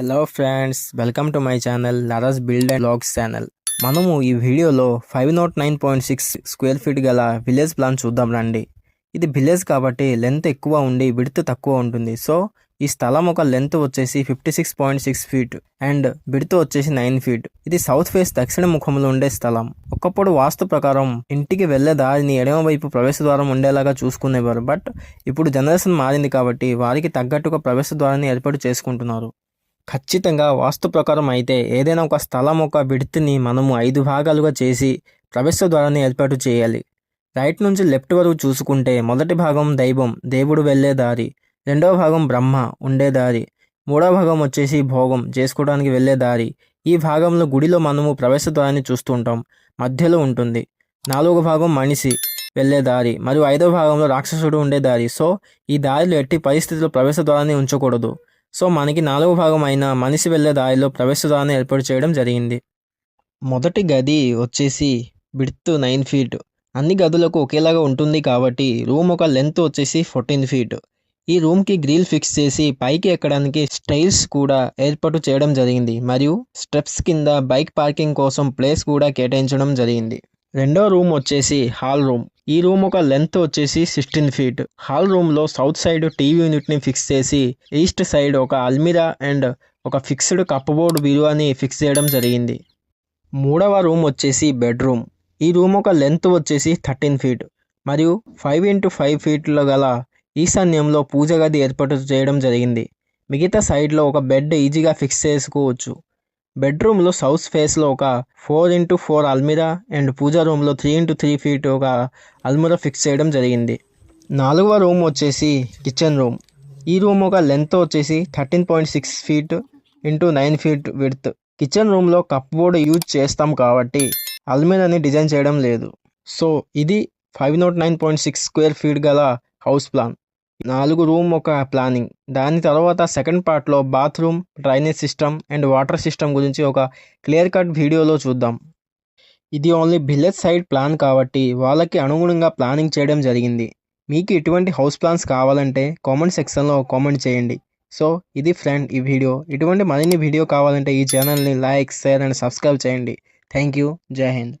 Hello friends welcome to my channel లరస్ build and blogs channel మనము ఈ video five naught nine point six square feet గల village plan చూద్దాం రండి. ఇది village కాబట్టి లెంత్ ఎక్కువ ఉండి విడ్త్ తక్కువ ఉంటుంది. సో ఈ స్థలం ఒక లెంత్ వచ్చేసి fifty six point six feet and width వచ్చేసి నైన్ ఫీట్ ఇది సౌత్ ఫేస్ దక్షిణ ముఖంలో ఉండే స్థలం. ఒకప్పుడు వాస్తు ప్రకారం ఇంటికి వెళ్ళే దారిని ఎడమవైపు ప్రవేశ ద్వారం ఉండేలాగా చూసుకునేవారు. బట్ ఇప్పుడు జనరేషన్ మారింది కాబట్టి వారికి తగ్గట్టుగా ప్రవేశ ద్వారాన్ని ఏర్పాటు చేసుకుంటున్నారు. ఖచ్చితంగా వాస్తు ప్రకారం అయితే ఏదైనా ఒక స్థలం ఒక విడితిని మనము ఐదు భాగాలుగా చేసి ప్రవేశ ద్వారాన్ని ఏర్పాటు చేయాలి. రైట్ నుంచి లెఫ్ట్ వరకు చూసుకుంటే మొదటి భాగం దైవం దేవుడు వెళ్ళే దారి. రెండవ భాగం బ్రహ్మ ఉండే దారి. మూడవ భాగం వచ్చేసి భోగం చేసుకోవడానికి వెళ్ళే దారి. ఈ భాగంలో గుడిలో మనము ప్రవేశ ద్వారాన్ని చూస్తుంటాం. మధ్యలో ఉంటుంది. నాలుగవ భాగం మనిషి వెళ్ళే దారి. మరియు ఐదవ భాగంలో రాక్షసుడు ఉండే దారి. సో ఈ దారిలో ఎట్టి పరిస్థితుల్లో ప్రవేశ ద్వారాన్ని ఉంచకూడదు. సో మనకి నాలుగు భాగం అయిన మనిషి వెళ్ళే దారిలో ప్రవేశద్వారాన్ని ఏర్పాటు చేయడం జరిగింది. మొదటి గది వచ్చేసి బిడ్త్ నైన్ ఫీట్. అన్ని గదులకు ఒకేలాగా ఉంటుంది కాబట్టి రూమ్ ఒక లెంత్ వచ్చేసి ఫోర్టీన్ ఫీట్. ఈ రూమ్కి గ్రిల్ ఫిక్స్ చేసి పైకి ఎక్కడానికి స్టైల్స్ కూడా ఏర్పాటు చేయడం జరిగింది. మరియు స్టెప్స్ కింద బైక్ పార్కింగ్ కోసం ప్లేస్ కూడా కేటాయించడం జరిగింది. రెండో రూమ్ వచ్చేసి హాల్ రూమ్. ఈ రూమ్ ఒక లెంత్ వచ్చేసి సిక్స్టీన్ ఫీట్ హాల్ రూమ్లో సౌత్ సైడ్ టీవీ యూనిట్ని ఫిక్స్ చేసి ఈస్ట్ సైడ్ ఒక అల్మిరా అండ్ ఒక ఫిక్స్డ్ కప్బోర్డ్ విలువని ఫిక్స్ చేయడం జరిగింది. మూడవ రూమ్ వచ్చేసి బెడ్రూమ్ ఈ రూమ్ ఒక లెంత్ వచ్చేసి థర్టీన్ ఫీట్ మరియు ఫైవ్ ఇంటూ ఫైవ్ ఫీట్లో గల ఈశాన్యంలో పూజ గది ఏర్పాటు చేయడం జరిగింది. మిగతా సైడ్లో ఒక బెడ్ ఈజీగా ఫిక్స్ చేసుకోవచ్చు. బెడ్రూమ్లో సౌత్ ఫేస్లో ఒక ఫోర్ ఇంటూ ఫోర్ అల్మిరా అండ్ పూజా రూమ్లో త్రీ ఇంటూ త్రీ ఫీట్ ఒక అల్మిరా ఫిక్స్ చేయడం జరిగింది. నాలుగవ రూమ్ వచ్చేసి కిచెన్ రూమ్. ఈ రూమ్ ఒక లెంత్ వచ్చేసి thirteen point six feet into nine feet width. Kitchen రూమ్లో కప్ బోర్డ్ యూజ్ చేస్తాం కాబట్టి అల్మిరాని డిజైన్ చేయడం లేదు. సో ఇది five naught nine point six square feet గల హౌస్ ప్లాన్. నాలుగు రూమ్ ఒక ప్లానింగ్. దాని తర్వాత సెకండ్ పార్ట్లో bathroom drainage system and water system గురించి ఒక క్లియర్ కట్ వీడియోలో చూద్దాం. ఇది ఓన్లీ విలేజ్ సైడ్ ప్లాన్ కాబట్టి వాళ్ళకి అనుగుణంగా ప్లానింగ్ చేయడం జరిగింది. మీకు ఇటువంటి హౌస్ ప్లాన్స్ కావాలంటే కామెంట్ సెక్షన్లో కామెంట్ చేయండి. సో ఇది ఫ్రెండ్ ఈ వీడియో. ఇటువంటి మరిన్ని వీడియో కావాలంటే ఈ ఛానల్ని లైక్ షేర్ అండ్ సబ్స్క్రైబ్ చేయండి. Thank you. జై హింద్.